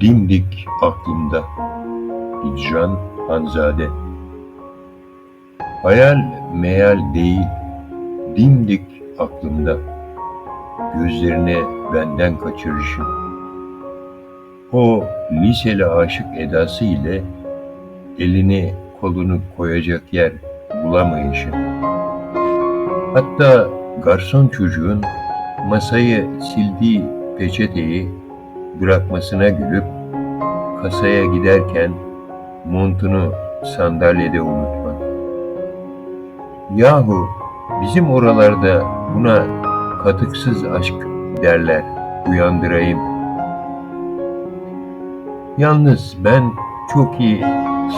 Dimdik aklımda İcran Hanzade. Hayal meyal değil Dimdik aklımda. Gözlerine benden kaçırışım. O liseli aşık edası ile Elini kolunu koyacak yer bulamayışım. Hatta garson çocuğun masayı sildiği peçeteyi bırakmasına gülüp kasaya giderken montunu sandalyede unutma. Yahu bizim oralarda buna katıksız aşk derler uyandırayım. Yalnız ben çok iyi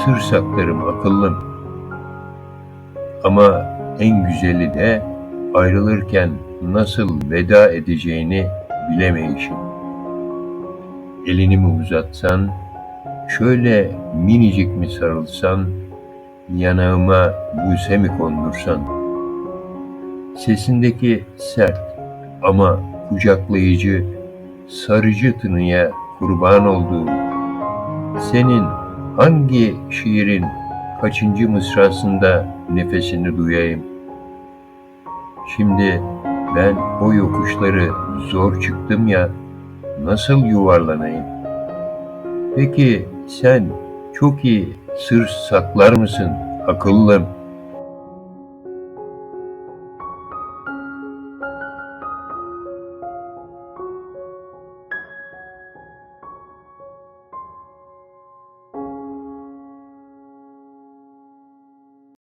sır saklarım akıllım. Ama en güzeli de ayrılırken nasıl veda edeceğini bilemeyişim. Elini mi uzatsan, şöyle minicik mi sarılsan, yanağıma buse mi kondursan? Sesindeki sert ama kucaklayıcı, sarıcı tınıya kurban olduğum, senin hangi şiirin kaçıncı mısrasında nefesini duyayım? Şimdi ben o yokuşları zor çıktım ya, nasıl yuvarlanayım? Peki sen çok iyi sır saklar mısın akıllım?